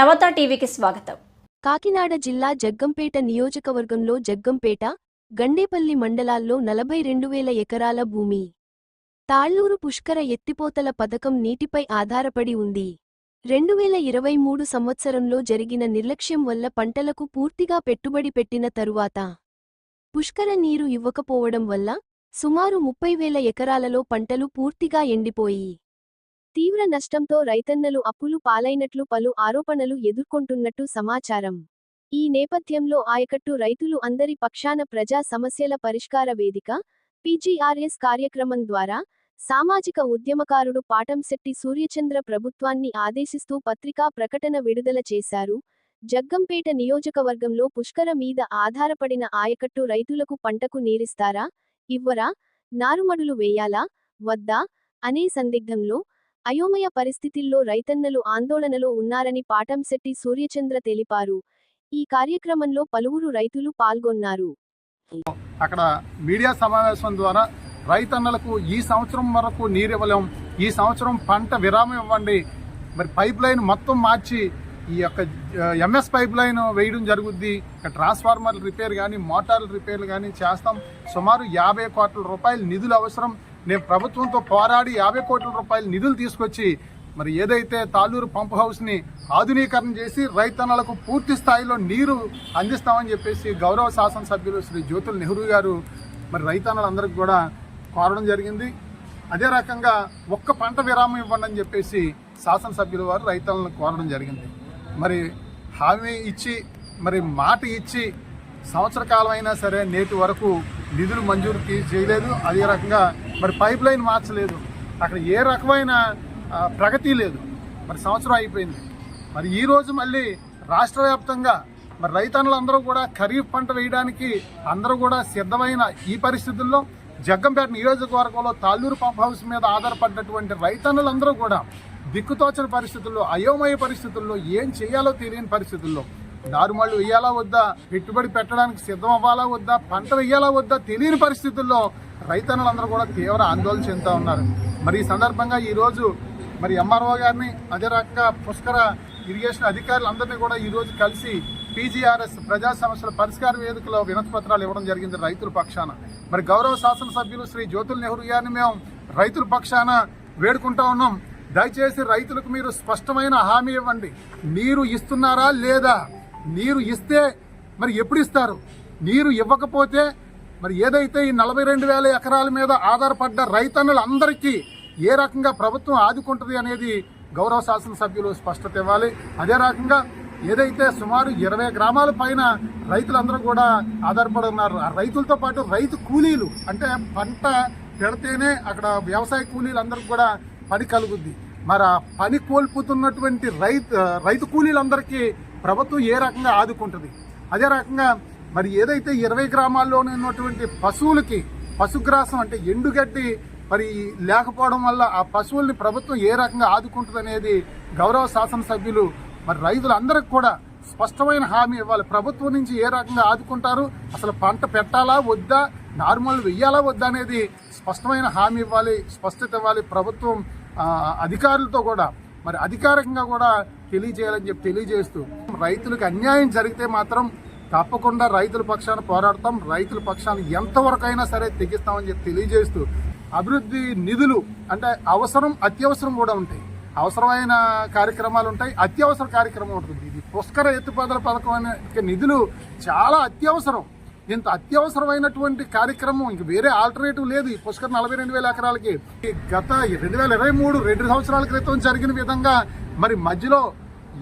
నవత టీవీకి స్వాగతం. కాకినాడ జిల్లా జగ్గంపేట నియోజకవర్గంలో జగ్గంపేట గండేపల్లి మండలాల్లో నలభై రెండు వేల ఎకరాల భూమి. తాళ్ళూరు పుష్కర ఎత్తిపోతల పథకం నీటిపై ఆధారపడి ఉంది. రెండు వేల ఇరవై మూడు సంవత్సరంలో జరిగిన నిర్లక్ష్యం వల్ల పంటలకు పూర్తిగా పెట్టుబడి పెట్టిన తరువాత పుష్కర నీరు ఇవ్వకపోవడం వల్ల సుమారు ముప్పై వేల ఎకరాలలో పంటలు పూర్తిగా ఎండిపోయి తీవ్ర నష్టంతో రైతన్నలు అప్పులు పాలైనట్లు పలు ఆరోపణలు ఎదుర్కొంటున్నట్టు సమాచారం. ఈ నేపథ్యంలో ఆయకట్టు రైతులు అందరి పక్షాన ప్రజా సమస్యల పరిష్కార వేదిక పీజీఆర్ఎస్ కార్యక్రమం ద్వారా సామాజిక ఉద్యమకారుడు పాటంశెట్టి సూర్యచంద్ర ప్రభుత్వాన్ని ఆదేశిస్తూ పత్రికా ప్రకటన విడుదల చేశారు. జగ్గంపేట నియోజకవర్గంలో పుష్కర మీద ఆధారపడిన ఆయకట్టు రైతులకు పంటకు నీరిస్తారా ఇవ్వరా నారుమడులు వేయాలా వద్దా అనే సందిగ్ధంలో అయోమయ పరిస్థితుల్లో రైతన్నలు ఆందోళనలో ఉన్నారని పాటంశెట్టి సూర్యచంద్ర తెలిపారు. ఈ కార్యక్రమంలో పలువురు రైతులు పాల్గొన్నారు. అక్కడ మీడియా సమావేశం ద్వారా రైతన్నలకు ఈ సంవత్సరం వరకు నీరు ఇవ్వలేం ఈ సంవత్సరం పంట విరామం ఇవ్వండి. మరి పైప్ లైన్ మొత్తం మార్చి ఈ యొక్క ఎంఎస్ పైప్ లైన్ వేయడం జరుగుద్ది. ట్రాన్స్ఫార్మర్ రిపేర్ కానీ మోటార్ల రిపేర్లు కానీ చేస్తాం. సుమారు యాభై కోట్ల రూపాయల నిధులు అవసరం. నేను ప్రభుత్వంతో పోరాడి యాభై కోట్ల రూపాయల నిధులు తీసుకొచ్చి మరి ఏదైతే తాళూరు పంప్ హౌస్ని ఆధునీకరణ చేసి రైతన్నలకు పూర్తి స్థాయిలో నీరు అందిస్తామని చెప్పేసి గౌరవ శాసనసభ్యులు శ్రీ జ్యోతుల నెహ్రూ గారు మరి రైతన్నలందరికీ కూడా కోరడం జరిగింది. అదే రకంగా ఒక్క పంట విరామం ఇవ్వండి అని చెప్పేసి శాసనసభ్యుల వారు రైతులను కోరడం జరిగింది. మరి హామీ ఇచ్చి మరి మాట ఇచ్చి సంవత్సర కాలం అయినా సరే నేటి వరకు నిధులు మంజూరు తీ- చేయలేదు. అదే రకంగా మరి పైప్ లైన్ మార్చలేదు. అక్కడ ఏ రకమైన ప్రగతి లేదు. మరి సంవత్సరం అయిపోయింది. మరి ఈ రోజు మళ్ళీ రాష్ట్ర వ్యాప్తంగా మరి రైతన్నులందరూ కూడా ఖరీఫ్ పంట వేయడానికి అందరూ కూడా సిద్ధమైన ఈ పరిస్థితుల్లో జగ్గంపేట నియోజకవర్గంలో తాళ్ళూరు పంప్ హౌస్ మీద ఆధారపడ్డటువంటి రైతన్నులందరూ కూడా దిక్కుతోచని పరిస్థితుల్లో అయోమయ పరిస్థితుల్లో ఏం చేయాలో తెలియని పరిస్థితుల్లో నారుమళ్ళు వేయాలా వద్దా? పెట్టుబడి పెట్టడానికి సిద్ధం అవ్వాలా వద్దా? పంట వేయాలా వద్దా? తెలియని పరిస్థితుల్లో రైతన్నులందరూ కూడా తీవ్ర ఆందోళన చెందుతూ ఉన్నారు. మరి ఈ సందర్భంగా ఈరోజు మరి ఎంఆర్ఓ గారిని అదే రక పుష్కర ఇరిగేషన్ అధికారులందరినీ కూడా ఈరోజు కలిసి పీజీఆర్ఎస్ ప్రజా సమస్యల పరిష్కార వేదికలో వినతి పత్రాలు ఇవ్వడం జరిగింది రైతుల పక్షాన. మరి గౌరవ శాసనసభ్యులు శ్రీ జ్యోతుల్ నెహ్రూ గారిని మేము రైతుల పక్షాన వేడుకుంటా ఉన్నాం. దయచేసి రైతులకు మీరు స్పష్టమైన హామీ ఇవ్వండి. మీరు ఇస్తున్నారా లేదా? నీరు ఇస్తే మరి ఎప్పుడు ఇస్తారు? నీరు ఇవ్వకపోతే మరి ఏదైతే ఈ నలభై రెండు వేల ఎకరాల మీద ఆధారపడ్డ రైతన్నులందరికీ ఏ రకంగా ప్రభుత్వం ఆదుకుంటుంది అనేది గౌరవ శాసనసభ్యులు స్పష్టత ఇవ్వాలి. అదే రకంగా ఏదైతే సుమారు ఇరవై గ్రామాల పైన రైతులందరూ కూడా ఆధారపడి ఉన్నారు ఆ రైతులతో పాటు రైతు కూలీలు అంటే పంట పెడితేనే అక్కడ వ్యవసాయ కూలీలందరికీ కూడా పని కలుగుద్ది. మరి ఆ పని కోల్పోతున్నటువంటి రైతు రైతు కూలీలందరికీ ప్రభుత్వం ఏ రకంగా ఆదుకుంటుంది? అదే రకంగా మరి ఏదైతే ఇరవై గ్రామాల్లోనే ఉన్నటువంటి పశువులకి పశుగ్రాసం అంటే ఎండుగడ్డి మరి లేకపోవడం వల్ల ఆ పశువుల్ని ప్రభుత్వం ఏ రకంగా ఆదుకుంటుంది అనేది గౌరవ శాసనసభ్యులు మరి రైతులందరికీ కూడా స్పష్టమైన హామీ ఇవ్వాలి. ప్రభుత్వం నుంచి ఏ రకంగా ఆదుకుంటారు? అసలు పంట పెట్టాలా వద్దా? నార్మల్ వెయ్యాలా వద్దా అనేది స్పష్టమైన హామీ ఇవ్వాలి స్పష్టత ఇవ్వాలి ప్రభుత్వం అధికారులతో కూడా. మరి అధికారికంగా కూడా తెలియజేయాలని చెప్పి తెలియజేస్తూ రైతులకు అన్యాయం జరిగితే మాత్రం తప్పకుండా రైతుల పక్షాన పోరాడతాం. రైతుల పక్షాన్ని ఎంతవరకైనా సరే తెగిస్తామని చెప్పి తెలియజేస్తూ అభివృద్ధి నిధులు అంటే అవసరం అత్యవసరం కూడా ఉంటాయి. అవసరమైన కార్యక్రమాలు ఉంటాయి. అత్యవసర కార్యక్రమం ఉంటుంది. ఇది పుష్కర ఎత్తుపదల పథకం అనే నిధులు చాలా అత్యవసరం. ఇంత అత్యవసరమైనటువంటి కార్యక్రమం ఇంక వేరే ఆల్టర్నేటివ్ లేదు. ఈ పుష్కర్ నలభై రెండు వేల ఎకరాలకి. గత రెండు వేల ఇరవై మూడు రెండు సంవత్సరాల క్రితం జరిగిన విధంగా మరి మధ్యలో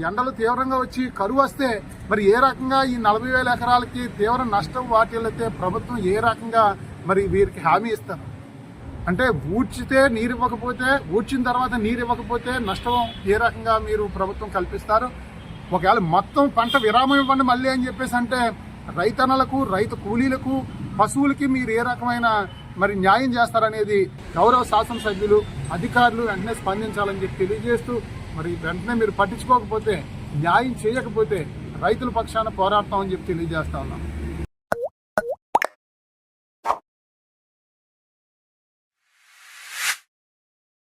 ఎండలు తీవ్రంగా వచ్చి కరువు వస్తే మరి ఏ రకంగా ఈ నలభై వేల ఎకరాలకి తీవ్ర నష్టం వాటిల్లితే ప్రభుత్వం ఏ రకంగా మరి వీరికి హామీ ఇస్తారు? అంటే ఊడ్చితే నీరు ఇవ్వకపోతే ఊడ్చిన తర్వాత నీరు ఇవ్వకపోతే నష్టం ఏ రకంగా మీరు ప్రభుత్వం కల్పిస్తారు? ఒకవేళ మొత్తం పంట విరామం ఇవ్వండి మళ్ళీ అని చెప్పేసి అంటే రైతన్నలకు రైతు కూలీలకు పశువులకి మీరు ఏ రకమైన మరి న్యాయం చేస్తారనేది గౌరవ శాసనసభ్యులు అధికారులు వెంటనే స్పందించాలని చెప్పి తెలియజేస్తూ మరి వెంటనే మీరు పట్టించుకోకపోతే న్యాయం చేయకపోతే రైతుల పక్షాన పోరాడతామని చెప్పి తెలియజేస్తా ఉన్నాం.